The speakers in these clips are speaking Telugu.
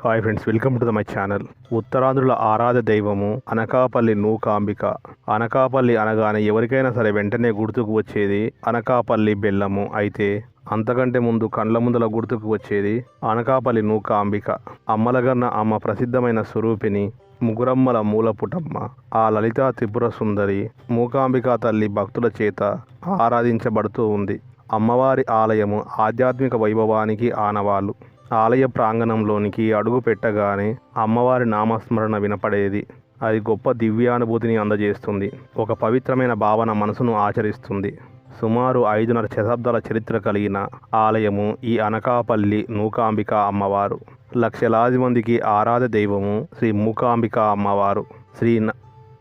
Hi friends welcome to the my channel ఉత్తరాంధ్రుల ఆరాధ దైవము అనకాపల్లి నూకాంబిక. అనకాపల్లి అనగానే ఎవరికైనా సరే వెంటనే గుర్తుకు వచ్చేది అనకాపల్లి బెల్లము. అయితే అంతకంటే ముందు కండ్ల ముందల గుర్తుకు వచ్చేది అనకాపల్లి నూకాంబిక. అమ్మలగన్న అమ్మ ప్రసిద్ధమైన స్వరూపిణి ముగురమ్మల మూలపుటమ్మ. ఆ లలితా త్రిపుర సుందరి మూకాంబిక తల్లి భక్తుల చేత ఆరాధించబడుతూ ఉంది. అమ్మవారి ఆలయము ఆధ్యాత్మిక వైభవానికి ఆనవాలు ఆలయ ప్రాంగణంలోనికి అడుగు పెట్టగానే అమ్మవారి నామస్మరణ వినపడేది. అది గొప్ప దివ్యానుభూతిని అందజేస్తుంది. ఒక పవిత్రమైన భావన మనసును ఆచరిస్తుంది. సుమారు ఐదున్నర శతాబ్దాల చరిత్ర కలిగిన ఆలయము ఈ అనకాపల్లి మూకాంబిక అమ్మవారు. లక్షలాది మందికి ఆరాధ దైవము శ్రీ మూకాంబిక అమ్మవారు. శ్రీ న-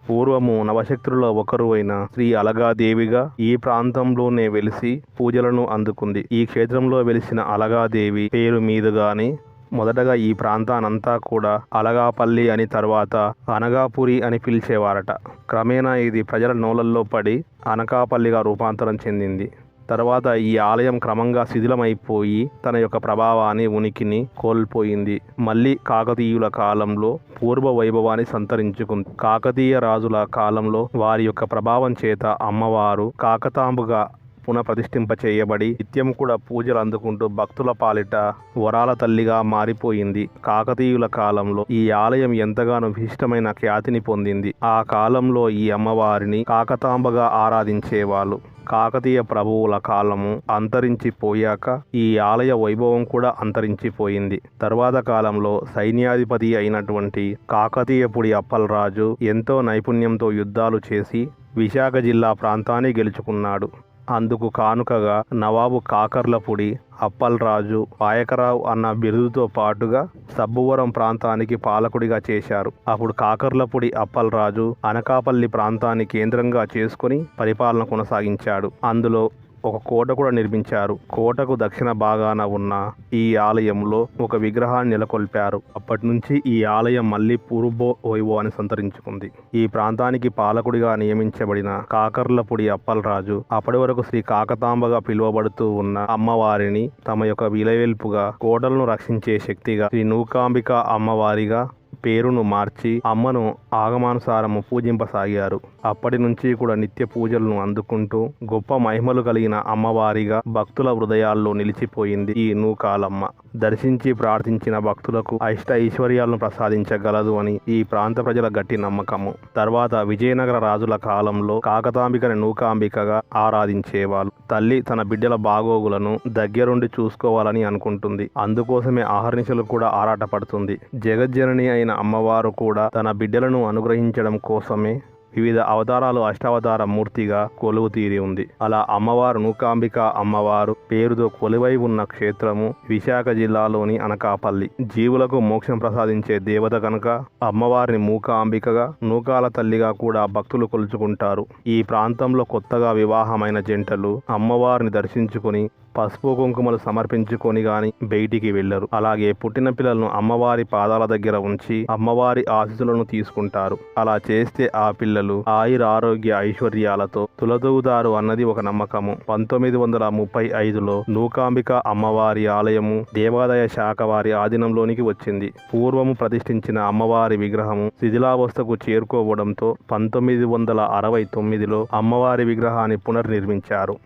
పూర్వము నవశక్తులలో ఒకరు అయిన శ్రీ అలగాదేవిగా ఈ ప్రాంతంలోనే వెలిసి పూజలను అందుకుంది. ఈ క్షేత్రంలో వెలిసిన అలగాదేవి పేరు మీదుగానే మొదటగా ఈ ప్రాంతానంతా కూడా అలగాపల్లి అని తర్వాత అనగాపురి అని పిలిచేవారట. క్రమేణా ఇది ప్రజల నోలల్లో పడి అనకాపల్లిగా రూపాంతరం చెందింది. తర్వాత ఈ ఆలయం క్రమంగా శిథిలమైపోయి తన యొక్క ప్రభావాన్ని ఉనికిని కోల్పోయింది. మళ్ళీ కాకతీయుల కాలంలో పూర్వ వైభవాన్ని సంతరించుకుంది. కాకతీయ రాజుల కాలంలో వారి యొక్క ప్రభావం చేత అమ్మవారు కాకతాంబుగా పునఃప్రతిష్ఠింప చేయబడి నిత్యం కూడా పూజలు అందుకుంటూ భక్తుల పాలిట వరాల తల్లిగా మారిపోయింది. కాకతీయుల కాలంలో ఈ ఆలయం ఎంతగానో విశిష్టమైన ఖ్యాతిని పొందింది. ఆ కాలంలో ఈ అమ్మవారిని కాకతాంబగా ఆరాధించేవాళ్ళు. కాకతీయ ప్రభువుల కాలము అంతరించిపోయాక ఈ ఆలయ వైభవం కూడా అంతరించిపోయింది. తర్వాత కాలంలో సైన్యాధిపతి అయినటువంటి కాకతీయపుడి అప్పలరాజు ఎంతో నైపుణ్యంతో యుద్ధాలు చేసి విశాఖ జిల్లా ప్రాంతాన్ని గెలుచుకున్నాడు. అందుకు కానుకగా నవాబు కాకర్లపుడి అప్పల్రాజు పాయకరావు అన్న బిరుదుతో పాటుగా సబ్బువరం ప్రాంతానికి పాలకుడిగా చేశారు. అప్పుడు కాకర్లపుడి అప్పల్రాజు అనకాపల్లి ప్రాంతాన్ని కేంద్రంగా చేసుకుని పరిపాలన కొనసాగించాడు. అందులో ఒక కోట కూడా నిర్మించారు. కోటకు దక్షిణ భాగాన ఉన్న ఈ ఆలయంలో ఒక విగ్రహాన్ని నెలకొల్పారు. అప్పటి నుంచి ఈ ఆలయం మళ్ళీ పూర్వ వైభవాన్ని సంతరించుకుంది. ఈ ప్రాంతానికి పాలకుడిగా నియమించబడిన కాకర్లపుడి అప్పలరాజు అప్పటి వరకు శ్రీ కాకతాంబగా పిలువబడుతూ ఉన్న అమ్మవారిని తమ యొక్క విలవేల్పుగా కోటలను రక్షించే శక్తిగా శ్రీ నూకాంబిక అమ్మవారిగా పేరును మార్చి అమ్మను ఆగమానుసారము పూజింపసాగారు. అప్పటి నుంచి కూడా నిత్య పూజలను అందుకుంటూ గొప్ప మహిమలు కలిగిన అమ్మవారిగా భక్తుల హృదయాల్లో నిలిచిపోయింది ఈ నూకాలమ్మ. దర్శించి ప్రార్థించిన భక్తులకు అష్ట ఐశ్వర్యాలను ప్రసాదించగలదు అని ఈ ప్రాంత ప్రజల గట్టి నమ్మకము. తర్వాత విజయనగర రాజుల కాలంలో కాకతాంబికని నూకాంబికగా ఆరాధించేవాళ్ళు. తల్లి తన బిడ్డల బాగోగులను దగ్గరుండి చూసుకోవాలని అనుకుంటుంది. అందుకోసమే ఆహర్నిశలు కూడా ఆరాటపడుతుంది. జగజ్జనని అయిన అమ్మవారు కూడా తన బిడ్డలను అనుగ్రహించడం కోసమే వివిధ అవతారాలు అష్టావతార మూర్తిగా కొలువు తీరి ఉంది. అలా అమ్మవారు నూకాంబిక అమ్మవారు పేరుతో కొలువై ఉన్న క్షేత్రము విశాఖ జిల్లాలోని అనకాపల్లి. జీవులకు మోక్షం ప్రసాదించే దేవత కనుక అమ్మవారిని మూకాంబికగా నూకాల తల్లిగా కూడా భక్తులు కొలుచుకుంటారు. ఈ ప్రాంతంలో కొత్తగా వివాహమైన జంటలు అమ్మవారిని దర్శించుకుని పసుపు కుంకుమలు సమర్పించుకొని గాని బయటికి వెళ్ళరు అలాగే పుట్టిన పిల్లలను అమ్మవారి పాదాల దగ్గర ఉంచి అమ్మవారి ఆశీస్సులను తీసుకుంటారు. అలా చేస్తే ఆ పిల్లలు ఆయుర ఆరోగ్య ఐశ్వర్యాలతో తులదూగుతారు అన్నది ఒక నమ్మకము. పంతొమ్మిది వందల ముప్పై ఐదులో నూకాంబిక అమ్మవారి ఆలయము దేవాదాయ శాఖ వారి ఆధీనంలోనికి వచ్చింది. పూర్వము ప్రతిష్ఠించిన అమ్మవారి విగ్రహము శిథిలావస్థకు చేరుకోవడంతో పంతొమ్మిది వందల అరవై తొమ్మిదిలో అమ్మవారి విగ్రహాన్ని పునర్నిర్మించారు.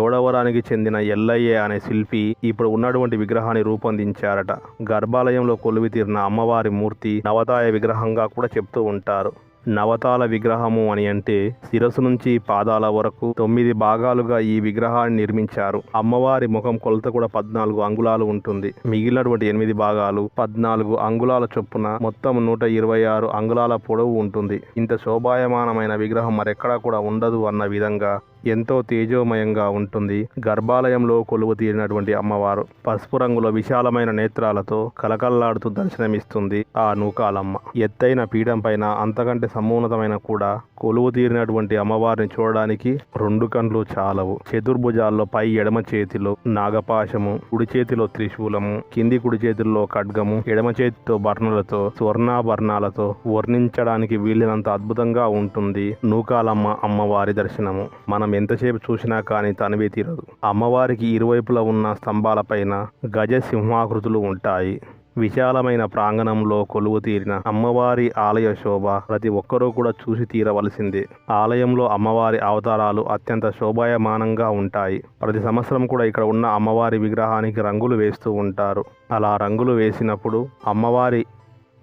చోడవరానికి చెందిన ఎల్లయ్య అనే శిల్పి ఇప్పుడు ఉన్నటువంటి విగ్రహాన్ని రూపొందించారట. గర్భాలయంలో కొలువి తీరిన అమ్మవారి మూర్తి నవతాయ విగ్రహంగా కూడా చెప్తూ ఉంటారు. నవతాల విగ్రహము అని అంటే శిరసు నుంచి పాదాల వరకు తొమ్మిది భాగాలుగా ఈ విగ్రహాన్ని నిర్మించారు. అమ్మవారి ముఖం కొలత కూడా పద్నాలుగు అంగుళాలు ఉంటుంది. మిగిలినటువంటి ఎనిమిది భాగాలు పద్నాలుగు అంగుళాల చొప్పున మొత్తం నూట ఇరవై ఆరు అంగుళాల పొడవు ఉంటుంది. ఇంత శోభాయమానమైన విగ్రహం మరెక్కడా కూడా ఉండదు అన్న విధంగా ఎంతో తేజోమయంగా ఉంటుంది. గర్భాలయంలో కొలువు తీరినటువంటి అమ్మవారు పసుపు రంగులో విశాలమైన నేత్రాలతో కలకల్లాడుతూ దర్శనమిస్తుంది ఆ నూకాలమ్మ. ఎత్తైన పీఠం పైన అంతకంటే సమున్నతమైన కూడా కొలువు తీరినటువంటి అమ్మవారిని చూడడానికి రెండు కండ్లు చాలవు. చతుర్భుజాల్లో పై ఎడమ చేతిలో నాగపాశము కుడి చేతిలో త్రిశూలము కింది కుడి చేతిలో ఖడ్గము ఎడమ చేతితో బర్ణలతో స్వర్ణాభరణాలతో వర్ణించడానికి వీలినంత అద్భుతంగా ఉంటుంది నూకాలమ్మ అమ్మవారి దర్శనము. మనం ఎంతసేపు చూసినా కానీ తనివే తీరదు. అమ్మవారికి ఇరువైపులా ఉన్న స్తంభాలపైన గజ సింహాకృతులు ఉంటాయి. విశాలమైన ప్రాంగణంలో కొలువు తీరిన అమ్మవారి ఆలయ శోభ ప్రతి ఒక్కరూ కూడా చూసి తీరవలసిందే. ఆలయంలో అమ్మవారి అవతారాలు అత్యంత శోభాయమానంగా ఉంటాయి. ప్రతి సంవత్సరం కూడా ఇక్కడ ఉన్న అమ్మవారి విగ్రహానికి రంగులు వేస్తూ ఉంటారు. అలా రంగులు వేసినప్పుడు అమ్మవారి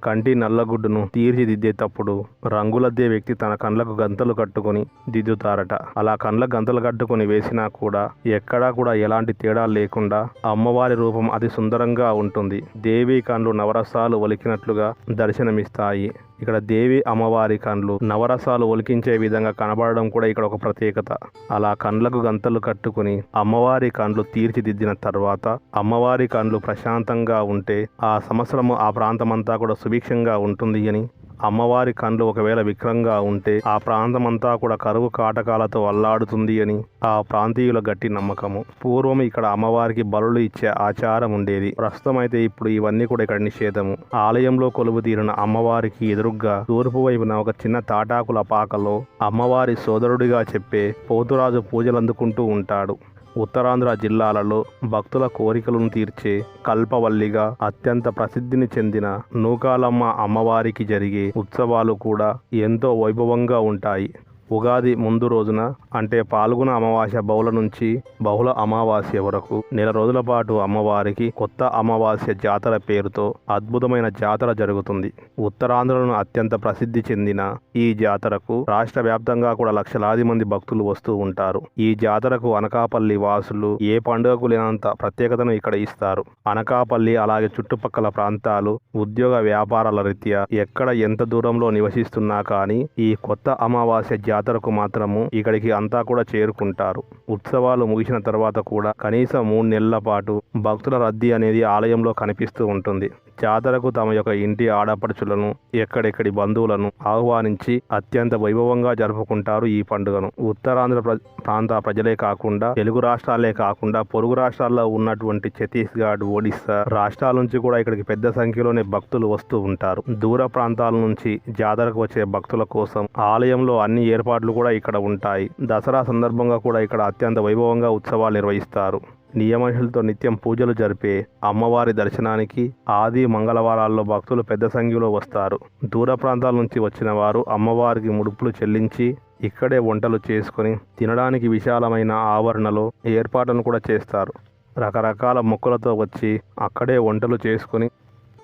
కంటి నల్లగుడ్డును తీర్చిదిద్దేటప్పుడు రంగులద్దే వ్యక్తి తన కండ్లకు గంతలు కట్టుకొని దిద్దుతారట. అలా కండ్ల గంతలు కట్టుకొని వేసినా కూడా ఎక్కడా కూడా ఎలాంటి తేడా లేకుండా అమ్మవారి రూపం అతి సుందరంగా ఉంటుంది. దేవి కండ్లు నవరసాలు ఒలికినట్లుగా దర్శనమిస్తాయి. ఇక్కడ దేవి అమ్మవారి కండ్లు. నవరసాలు ఒలికించే విధంగా కనబడడం కూడా ఇక్కడ ఒక ప్రత్యేకత. అలా కండ్లకు గంతలు కట్టుకుని అమ్మవారి కండ్లు తీర్చిదిద్దిన తర్వాత అమ్మవారి కండ్లు ప్రశాంతంగా ఉంటే ఆ సంవత్సరము ఆ ప్రాంతమంతా కూడా సుభిక్షంగా ఉంటుంది అని అమ్మవారి కండ్లు ఒకవేళ విక్రంగా ఉంటే ఆ ప్రాంతమంతా కూడా కరువు కాటకాలతో అల్లాడుతుంది అని ఆ ప్రాంతీయుల గట్టి నమ్మకము. పూర్వం ఇక్కడ అమ్మవారికి బలులు ఇచ్చే ఆచారం ఉండేది. ప్రస్తుతం అయితే ఇప్పుడు ఇవన్నీ కూడా ఇక్కడ నిషేధము. ఆలయంలో కొలువు తీరిన అమ్మవారికి ఎదురుగ్గా తూర్పు వైపున ఒక చిన్న తాటాకుల పాకలో అమ్మవారి సోదరుడిగా చెప్పే పోతురాజు పూజలు అందుకుంటూ ఉంటాడు. ఉత్తరాంధ్ర జిల్లాలలో భక్తుల కోరికలను తీర్చే కల్పవల్లిగా అత్యంత ప్రసిద్ధిని చెందిన నూకాలమ్మ అమ్మవారికి జరిగే ఉత్సవాలు కూడా ఎంతో వైభవంగా ఉంటాయి. ఉగాది ముందు రోజున అంటే పాల్గొన అమావాస్య బహుళ నుంచి బహుళ అమావాస్య వరకు నెల రోజుల పాటు అమ్మవారికి కొత్త అమావాస్య జాతర పేరుతో అద్భుతమైన జాతర జరుగుతుంది. ఉత్తరాంధ్రను అత్యంత ప్రసిద్ధి చెందిన ఈ జాతరకు రాష్ట్ర వ్యాప్తంగా కూడా లక్షలాది మంది భక్తులు వస్తూ ఉంటారు. ఈ జాతరకు అనకాపల్లి వాసులు ఏ పండుగకు లేనంత ప్రత్యేకతను ఇక్కడ ఇస్తారు. అనకాపల్లి అలాగే చుట్టుపక్కల ప్రాంతాలు ఉద్యోగ వ్యాపారాల రీత్యా ఎక్కడ ఎంత దూరంలో నివసిస్తున్నా కానీ ఈ కొత్త అమావాస్య జాతరకు మాత్రము ఇక్కడికి అంతా కూడా చేరుకుంటారు. ఉత్సవాలు ముగిసిన తర్వాత కూడా కనీసం మూడు నెలల పాటు భక్తుల రద్దీ అనేది ఆలయంలో కనిపిస్తూ ఉంటుంది. జాతరకు తమ యొక్క ఇంటి ఆడపడుచులను ఎక్కడెక్కడి బంధువులను ఆహ్వానించి అత్యంత వైభవంగా జరుపుకుంటారు ఈ పండుగను. ఉత్తరాంధ్ర ప్ర- ప్రాంత ప్రజలే కాకుండా తెలుగు రాష్ట్రాలే కాకుండా పొరుగు రాష్ట్రాల్లో ఉన్నటువంటి ఛత్తీస్గఢ్ ఒడిస్సా రాష్ట్రాల నుంచి కూడా ఇక్కడికి పెద్ద సంఖ్యలోనే భక్తులు వస్తూ ఉంటారు. దూర ప్రాంతాల నుంచి జాతరకు వచ్చే భక్తుల కోసం ఆలయంలో అన్ని ఏర్పాట్లు కూడా ఇక్కడ ఉంటాయి. దసరా సందర్భంగా కూడా ఇక్కడ అత్యంత వైభవంగా ఉత్సవాలు నిర్వహిస్తారు. నియమనిషులతో నిత్యం పూజలు జరిపే అమ్మవారి దర్శనానికి ఆది మంగళవారాల్లో భక్తులు పెద్ద సంఖ్యలో వస్తారు. దూర ప్రాంతాల నుంచి వచ్చిన వారు అమ్మవారికి ముడుపులు చెల్లించి ఇక్కడే వంటలు చేసుకొని తినడానికి విశాలమైన ఆవరణలో ఏర్పాటును కూడా చేస్తారు. రకరకాల మొక్కలతో వచ్చి అక్కడే వంటలు చేసుకొని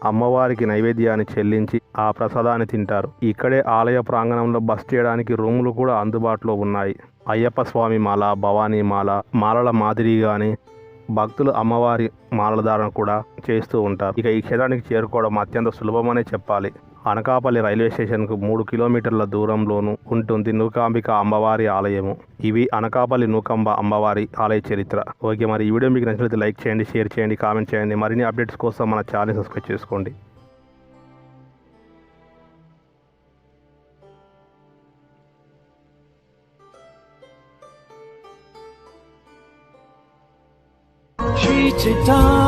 అమ్మవారికి నైవేద్యాన్ని చెల్లించి ఆ ప్రసాదాన్ని తింటారు. ఇక్కడే ఆలయ ప్రాంగణంలో బస్ చేయడానికి రూములు కూడా అందుబాటులో ఉన్నాయి. అయ్యప్ప స్వామి మాల భవానీ మాల మాలల మాదిరిగానే భక్తులు అమ్మవారి మాలధారణ కూడా చేస్తూ ఉంటారు. ఇక ఈ క్షేత్రానికి చేరుకోవడం అత్యంత సులభమనే చెప్పాలి. అనకాపల్లి రైల్వే స్టేషన్కు మూడు కిలోమీటర్ల దూరంలోనూ ఉంటుంది నూకాంబిక అమ్మవారి ఆలయము. ఇవి అనకాపల్లి నూకాంబ అమ్మవారి ఆలయ చరిత్ర. ఓకే మరి ఈ వీడియో మీకు నచ్చినట్లయితే లైక్ చేయండి షేర్ చేయండి కామెంట్ చేయండి. మరిన్ని అప్డేట్స్ కోసం మన ఛానల్ సబ్స్క్రైబ్ చేసుకోండి. 知道